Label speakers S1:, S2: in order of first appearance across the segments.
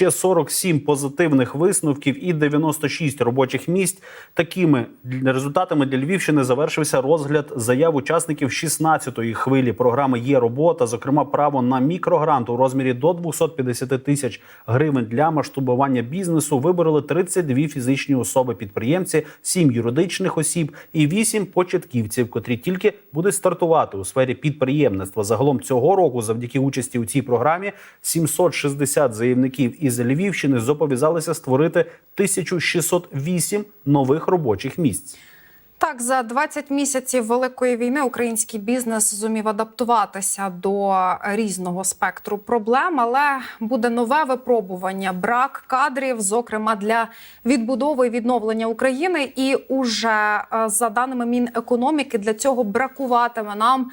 S1: ще 47 позитивних висновків і 96 робочих місць. Такими результатами для Львівщини завершився розгляд заяв учасників 16-ї хвилі програми Є робота, зокрема право на мікрогрант у розмірі до 250 тисяч гривень для масштабування бізнесу. Вибороли 32 фізичні особи-підприємці, 7 юридичних осіб і 8 початківців, котрі тільки будуть стартувати у сфері підприємництва. Загалом цього року, завдяки участі у цій програмі, 760 заявників із Львівщини зобов'язалися створити 1608 нових робочих місць.
S2: Так, за 20 місяців великої війни український бізнес зумів адаптуватися до різного спектру проблем, але буде нове випробування: брак кадрів, зокрема для відбудови і відновлення України. І уже е, за даними Мінекономіки, для цього бракуватиме нам.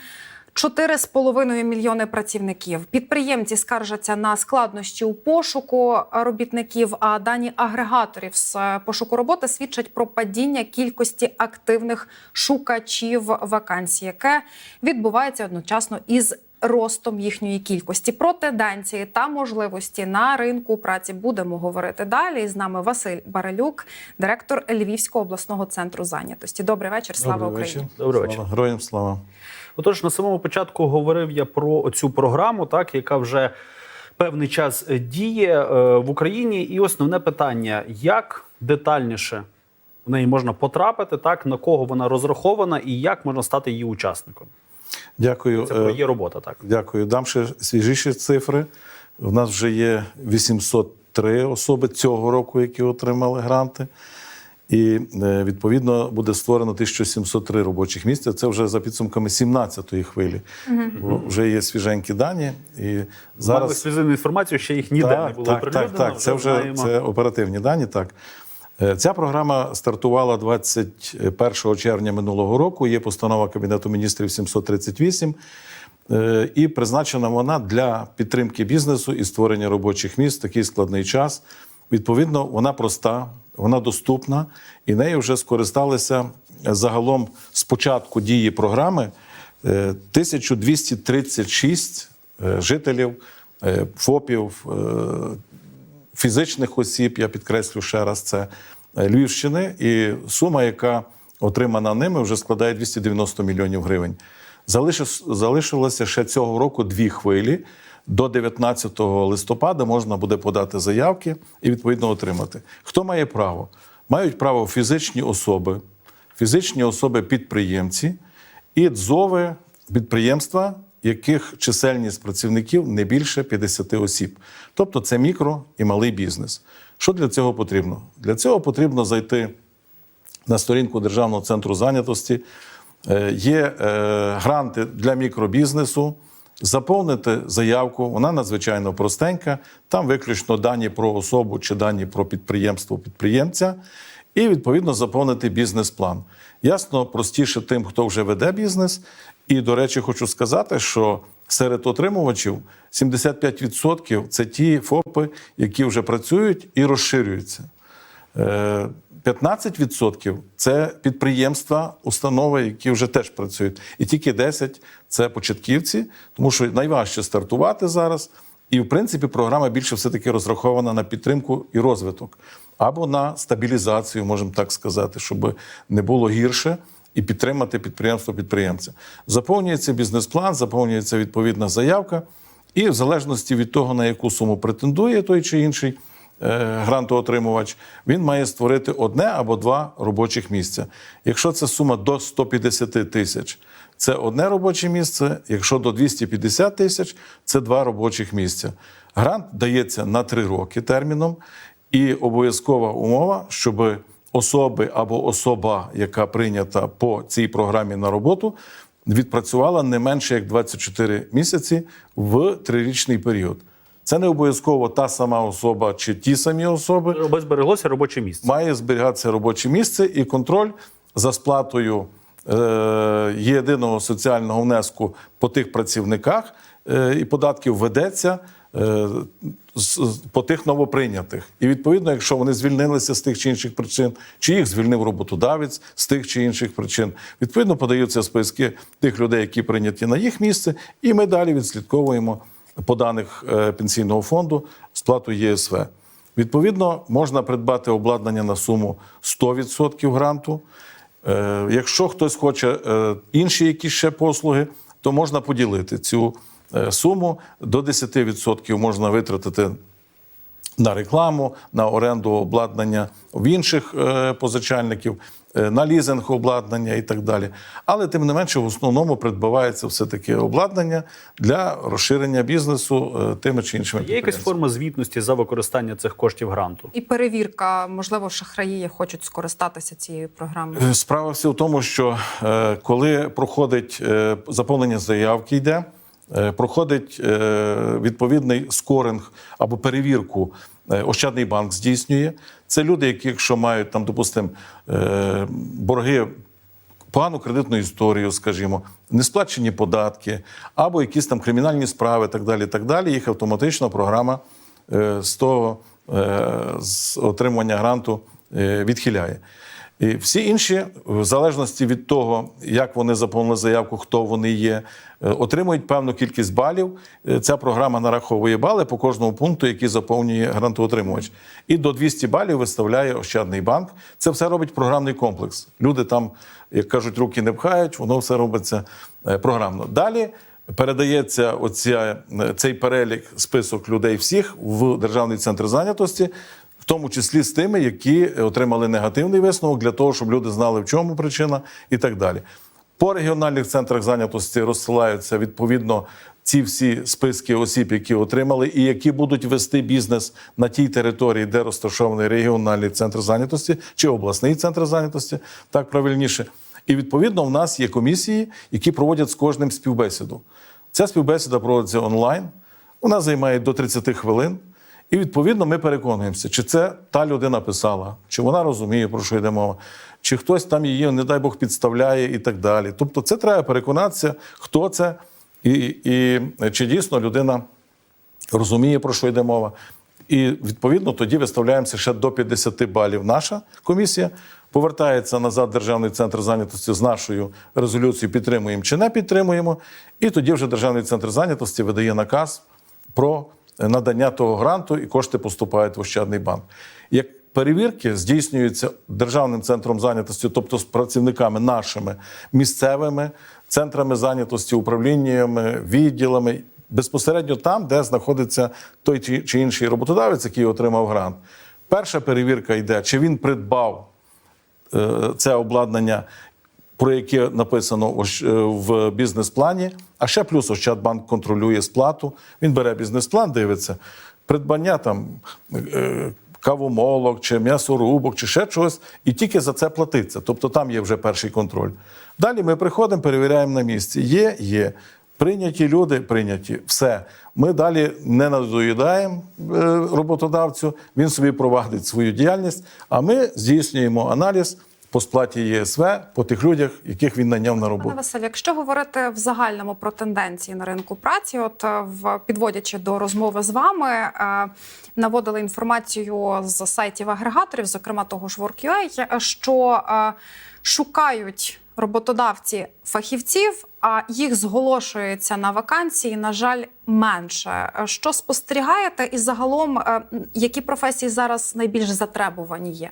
S2: 4,5 мільйони працівників. Підприємці скаржаться на складнощі у пошуку робітників. А дані агрегаторів з е, пошуку роботи свідчать про падіння кількості активних шукачів вакансій, яке відбувається одночасно із ростом їхньої кількості. Про тенденції та можливості на ринку праці будемо говорити далі. З нами Василь Баралюк, директор Львівського обласного центру зайнятості. Добрий вечір. Слава
S3: Добрий
S2: Україні.
S3: вечір.
S1: Добрий
S3: Слава.
S1: вечір.
S3: Героям слава.
S1: Отож, на самому початку говорив я про цю програму, так яка вже певний час діє е, в Україні. І основне питання: як детальніше в неї можна потрапити, так на кого вона розрахована, і як можна стати її учасником?
S3: Дякую.
S1: Це про
S3: Е,
S1: є робота, так.
S3: Дякую. Дам ще свіжіші цифри. У нас вже є 803 особи цього року, які отримали гранти. І е, відповідно буде створено 1703 робочих місця. Це вже за підсумками 17-ї хвилі. Бо вже є свіженькі дані. І
S1: Мали
S3: зараз
S1: інформацію, ще їх ніде не було
S3: так,
S1: оприлюднено.
S3: так, так. Це вже
S1: знаємо.
S3: це оперативні дані. Так Е, ця програма стартувала 21 червня минулого року. Є постанова Кабінету міністрів 738. Е, І призначена вона для підтримки бізнесу і створення робочих місць в такий складний час. Відповідно, вона проста, вона доступна, і нею вже скористалися загалом з початку дії програми е, 1236 е, жителів, е, ФОПів, е, фізичних осіб, я підкреслю ще раз, це е, Львівщини, і сума, яка отримана ними, вже складає 290 мільйонів гривень. Залишилося ще цього року дві хвилі. До 19 листопада можна буде подати заявки і відповідно отримати. Хто має право? Мають право фізичні особи, фізичні особи-підприємці і дзови підприємства, яких чисельність працівників не більше 50 осіб. Тобто це мікро і малий бізнес. Що для цього потрібно? Для цього потрібно зайти на сторінку Державного центру зайнятості. Е, Є е, гранти для мікробізнесу. Заповнити заявку, вона надзвичайно простенька. Там виключно дані про особу чи дані про підприємство підприємця, і відповідно заповнити бізнес-план. Ясно, простіше тим, хто вже веде бізнес. І, до речі, хочу сказати, що серед отримувачів 75% це ті ФОПи, які вже працюють і розширюються. Е, 15% це підприємства, установи, які вже теж працюють. І тільки 10% це початківці, тому що найважче стартувати зараз. І, в принципі, програма більше все-таки розрахована на підтримку і розвиток або на стабілізацію, можемо так сказати, щоб не було гірше. І підтримати підприємство підприємця. Заповнюється бізнес-план, заповнюється відповідна заявка, і в залежності від того, на яку суму претендує той чи інший грантоотримувач, він має створити одне або два робочих місця. Якщо це сума до 150 тисяч, це одне робоче місце. Якщо до 250 тисяч, це два робочих місця. Грант дається на три роки терміном, і обов'язкова умова, щоб особи або особа, яка прийнята по цій програмі на роботу, відпрацювала не менше як 24 місяці в трирічний період. Це не обов'язково та сама особа чи ті самі особи.
S1: Аби збереглося робоче місце.
S3: Має зберігатися робоче місце і контроль за сплатою е, єдиного соціального внеску по тих працівниках е, і податків ведеться е, з- по тих новоприйнятих. І відповідно, якщо вони звільнилися з тих чи інших причин, чи їх звільнив роботодавець з тих чи інших причин, відповідно подаються списки тих людей, які прийняті на їх місце, і ми далі відслідковуємо по даних е, пенсійного фонду сплату ЄСВ. Відповідно, можна придбати обладнання на суму 100% гранту. Е, Якщо хтось хоче е, інші якісь ще послуги, то можна поділити цю суму. До 10% можна витратити на рекламу, на оренду обладнання в інших позичальників, на лізинг обладнання і так далі. Але тим не менше, в основному придбавається все таки обладнання для розширення бізнесу е, тими чи іншими
S1: Є якась форма звітності за використання цих коштів гранту?
S2: І перевірка, можливо, шахраї хочуть скористатися цією програмою.
S3: Е, Справа вся в тому, що е, коли проходить е, заповнення заявки, йде. е, Проходить е, відповідний скоринг або перевірку е, Ощадний банк здійснює. Це люди, які, якщо мають там, допустимо, е, борги погану кредитну історію, скажімо, несплачені податки або якісь там кримінальні справи, так далі. так далі, їх автоматично програма е, з того е, з отримання гранту е, відхиляє. І всі інші, в залежності від того, як вони заповнили заявку, хто вони є, е, отримують певну кількість балів. Е, Ця програма нараховує бали по кожному пункту, який заповнює грантоотримувач. І до 200 балів виставляє Ощадний банк. Це все робить програмний комплекс. Люди там, як кажуть, руки не пхають, воно все робиться е, програмно. Далі передається оця, цей перелік список людей всіх в Державний центр зайнятості. Тому числі з тими, які отримали негативний висновок, для того, щоб люди знали, в чому причина, і так далі. По регіональних центрах зайнятості розсилаються відповідно ці всі списки осіб, які отримали, і які будуть вести бізнес на тій території, де розташований регіональний центр зайнятості чи обласний центр зайнятості, так правильніше. І відповідно в нас є комісії, які проводять з кожним співбесіду. Ця співбесіда проводиться онлайн. Вона займає до 30 хвилин. І відповідно ми переконуємося, чи це та людина писала, чи вона розуміє, про що йде мова, чи хтось там її, не дай Бог, підставляє і так далі. Тобто, це треба переконатися, хто це, і, і чи дійсно людина розуміє, про що йде мова. І відповідно тоді виставляємося ще до 50 балів. Наша комісія повертається назад Державний центр зайнятості з нашою резолюцією, підтримуємо чи не підтримуємо. І тоді вже Державний центр зайнятості видає наказ про надання того гранту, і кошти поступають в Ощадний банк. Як перевірки здійснюються Державним центром зайнятості, тобто з працівниками нашими місцевими центрами зайнятості, управліннями, відділами, безпосередньо там, де знаходиться той чи- інший роботодавець, який отримав грант. Перша перевірка йде, чи він придбав е, це обладнання, про яке написано е, в бізнес-плані. А ще плюс Ощадбанк контролює сплату. Він бере бізнес-план, дивиться придбання там. е, Кавомолок, чи м'ясорубок, чи ще чогось, і тільки за це платиться. Тобто там є вже перший контроль. Далі ми приходимо, перевіряємо на місці. Є, є. Прийняті люди, прийняті. Все. Ми далі не надоїдаємо е, роботодавцю, він собі провадить свою діяльність, а ми здійснюємо аналіз по сплаті ЄСВ по тих людях, яких він найняв на
S2: Пане
S3: роботу.
S2: Василь, якщо говорити в загальному про тенденції на ринку праці, от е, в підводячи до розмови з вами, е, наводили інформацію з сайтів агрегаторів, зокрема того ж Work.ua, що е, шукають роботодавці фахівців, а їх зголошується на вакансії, на жаль, менше. Що спостерігаєте, і загалом які професії зараз найбільш затребувані є?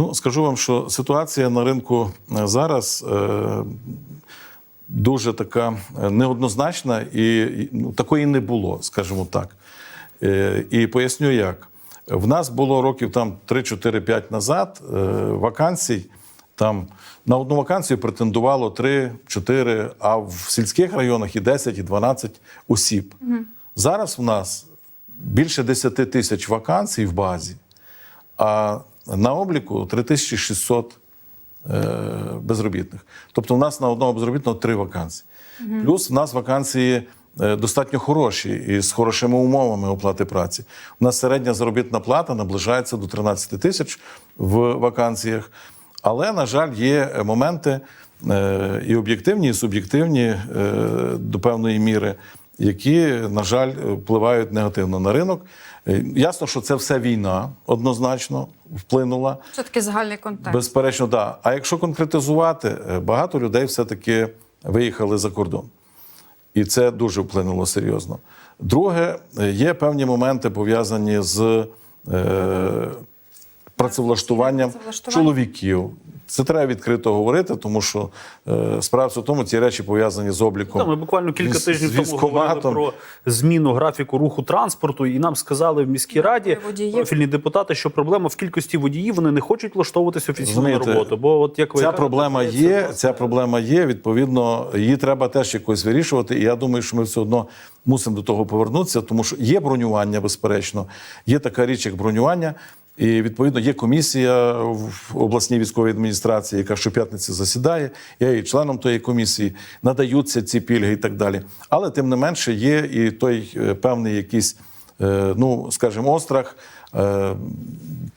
S3: Ну, скажу вам, що ситуація на ринку е, зараз е, дуже така е, неоднозначна і ну, такої не було, скажімо так. Е, і поясню як. В нас було років там 3-4-5 назад е, вакансій. Там на одну вакансію претендувало 3-4, а в сільських районах і 10, і 12 осіб. Зараз в нас більше 10 тисяч вакансій в базі, а на обліку 3600 е, безробітних. Тобто в нас на одного безробітного три вакансії. Плюс в нас вакансії е, достатньо хороші і з хорошими умовами оплати праці. У нас середня заробітна плата наближається до 13 тисяч в вакансіях. Але, на жаль, є моменти е, і об'єктивні, і суб'єктивні е, до певної міри, які, на жаль, впливають негативно на ринок. Е, Ясно, що це все війна однозначно вплинула.
S2: Це такий загальний контекст.
S3: Безперечно, так. Да. А якщо конкретизувати, е, багато людей все-таки виїхали за кордон. І це дуже вплинуло серйозно. Друге, е, є певні моменти пов'язані з е, працевлаштуванням
S2: Працевлаштування.
S3: чоловіків. Це треба відкрито говорити, тому що е, справа в тому, ці речі пов'язані з обліком.
S1: Та, ми буквально кілька
S3: з-
S1: тижнів тому говорили про зміну графіку руху транспорту, і нам сказали в міській раді
S2: водіїв.
S1: профільні депутати, що проблема в кількості водіїв. Вони не хочуть влаштовуватися офіційно на роботу. Бо от як ви
S3: Ця
S1: кажете,
S3: проблема
S1: це
S3: є,
S1: власне,
S3: ця проблема є. Відповідно, її треба теж якось вирішувати. І я думаю, що ми все одно мусимо до того повернутися, тому що є бронювання, безперечно. Є така річ, як бронювання. І відповідно є комісія в обласній військовій адміністрації, яка щоп'ятниці засідає. Я є членом тої комісії, надаються ці пільги і так далі. Але тим не менше є і той е, певний якийсь, е, ну скажімо, острах. е,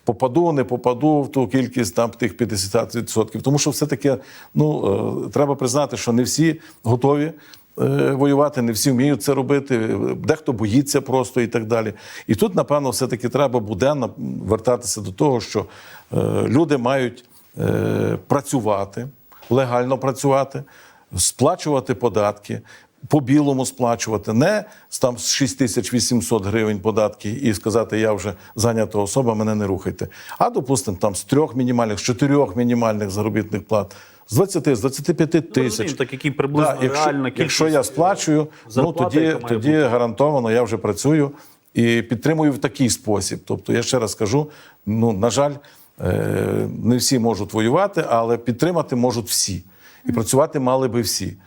S3: Попаду, не попаду в ту кількість там тих 50%. Тому що все-таки ну, е, треба признати, що не всі готові воювати, не всі вміють це робити. Дехто боїться просто і так далі. І тут, напевно, все-таки треба буденно вертатися до того, що е, люди мають е, працювати, легально працювати, сплачувати податки. По білому сплачувати не там з 6800 гривень податки і сказати, я вже зайнята особа, мене не рухайте. А допустимо, там з трьох мінімальних, з чотирьох мінімальних заробітних плат, з 20, з 25
S1: Ну,
S3: тисяч.
S1: Ну, так які приблизно
S3: Да, якщо,
S1: реальна кількість
S3: якщо я сплачую, ну тоді, тоді
S1: бути.
S3: гарантовано я вже працюю і підтримую в такий спосіб. Тобто, я ще раз кажу: ну на жаль, е, не всі можуть воювати, але підтримати можуть всі, і працювати мали би всі.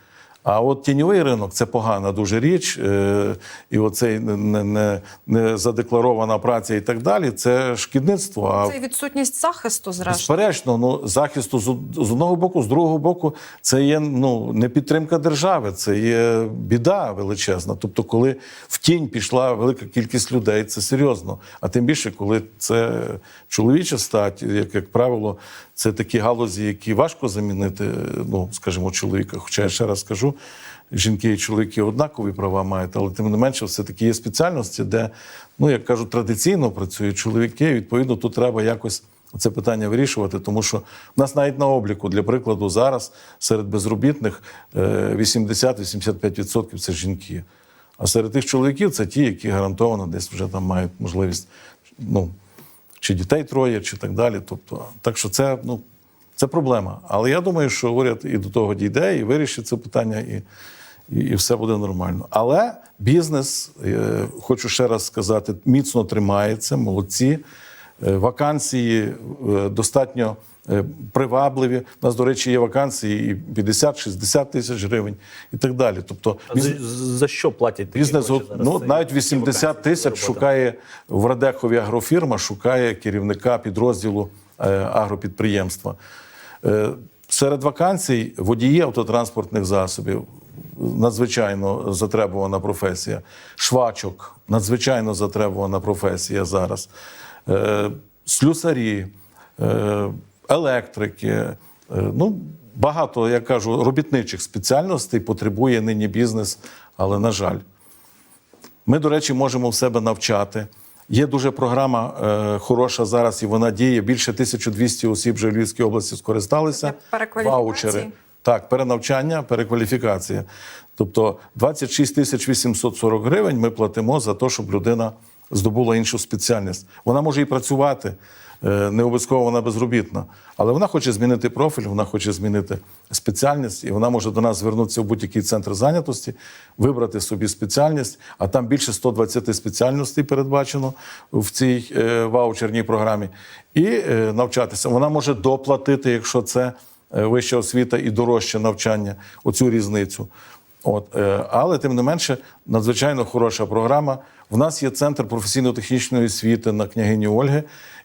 S3: А от тіньовий ринок це погана дуже річ, е, і оцей не, не, не, задекларована праця і так далі. Це шкідництво. А
S2: Це відсутність захисту, зрештою.
S3: Безперечно, ну захисту з, з одного боку, з другого боку, це є ну не підтримка держави, це є біда величезна. Тобто, коли в тінь пішла велика кількість людей, це серйозно. А тим більше, коли це чоловіча стать, як, як правило, це такі галузі, які важко замінити, ну скажімо, чоловіка. Хоча я ще раз кажу. Жінки і чоловіки однакові права мають, але тим не менше, все таки є спеціальності, де, ну як кажуть, традиційно працюють чоловіки. Відповідно, тут треба якось це питання вирішувати, тому що в нас навіть на обліку, для прикладу, зараз серед безробітних е, 80-85% це жінки. А серед тих чоловіків це ті, які гарантовано десь вже там мають можливість, ну, чи дітей троє, чи так далі. Тобто, так що це, ну, це проблема. Але я думаю, що уряд і до того дійде, і вирішить це питання, і, і, і все буде нормально. Але бізнес, е, хочу ще раз сказати, міцно тримається, молодці. Е, Вакансії е, достатньо привабливі. У нас, до речі, є вакансії і 50-60 тисяч гривень і так далі. Тобто,
S1: А за, за що платять такі
S3: Бізнес,
S1: гроші зараз?
S3: ну навіть
S1: які
S3: 80 тисяч шукає в Радехові агрофірма, шукає керівника підрозділу агропідприємства. Е, серед вакансій водії автотранспортних засобів. Надзвичайно затребувана професія. Швачок надзвичайно затребувана професія зараз. Е, слюсарі, е, електрики. Ну, багато, я кажу, робітничих спеціальностей потребує нині бізнес, але на жаль. Ми, до речі, можемо в себе навчати. Є дуже програма е, хороша зараз, і вона діє. Більше 1200 осіб вже в Львівській області скористалися. Ваучери. Так, перенавчання, перекваліфікація. Тобто 26 тисяч 840 гривень ми платимо за те, щоб людина здобула іншу спеціальність. Вона може і працювати, е, не обов'язково вона безробітна, але вона хоче змінити профіль, вона хоче змінити спеціальність, і вона може до нас звернутися в будь-який центр зайнятості, вибрати собі спеціальність, а там більше 120 спеціальностей передбачено в цій е, ваучерній програмі, і е, навчатися. Вона може доплатити, якщо це вища освіта і дорожче навчання, оцю різницю. От, е, але тим не менше, надзвичайно хороша програма. В нас є центр професійно-технічної освіти на княгині Ольги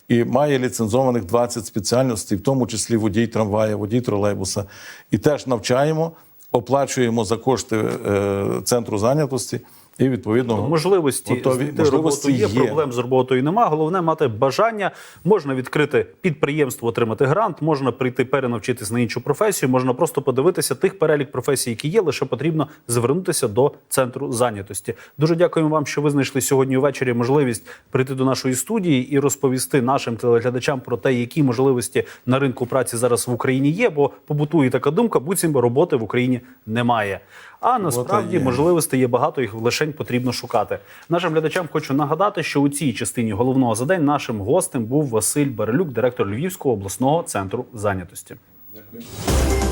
S3: і має ліцензованих 20 спеціальностей, в тому числі водій трамвая, водій тролейбуса. І теж навчаємо, оплачуємо за кошти е, центру зайнятості. І відповідно
S1: Можливості
S3: готові- можливості
S1: є,
S3: є.
S1: проблем з роботою нема. Головне мати бажання. Можна відкрити підприємство, отримати грант, можна прийти перенавчитись на іншу професію, можна просто подивитися тих перелік професій, які є. Лише потрібно звернутися до центру зайнятості. Дуже дякуємо вам, що ви знайшли сьогодні ввечері можливість прийти до нашої студії і розповісти нашим телеглядачам про те, які можливості на ринку праці зараз в Україні є. Бо побутує така думка, буцімбо роботи в Україні немає. А насправді можливостей є багато, їх лишень потрібно шукати. Нашим глядачам хочу нагадати, що у цій частині головного за день нашим гостем був Василь Барелюк, директор Львівського обласного центру зайнятості.
S3: Дякую.